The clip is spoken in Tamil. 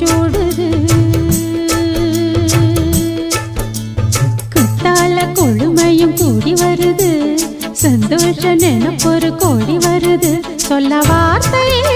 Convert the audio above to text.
சூடுது. குத்தால கொழுமையும் கூடி வருது. சந்தோஷம் நினப்பொரு கோடி வருது. சொல்ல வார்த்தையே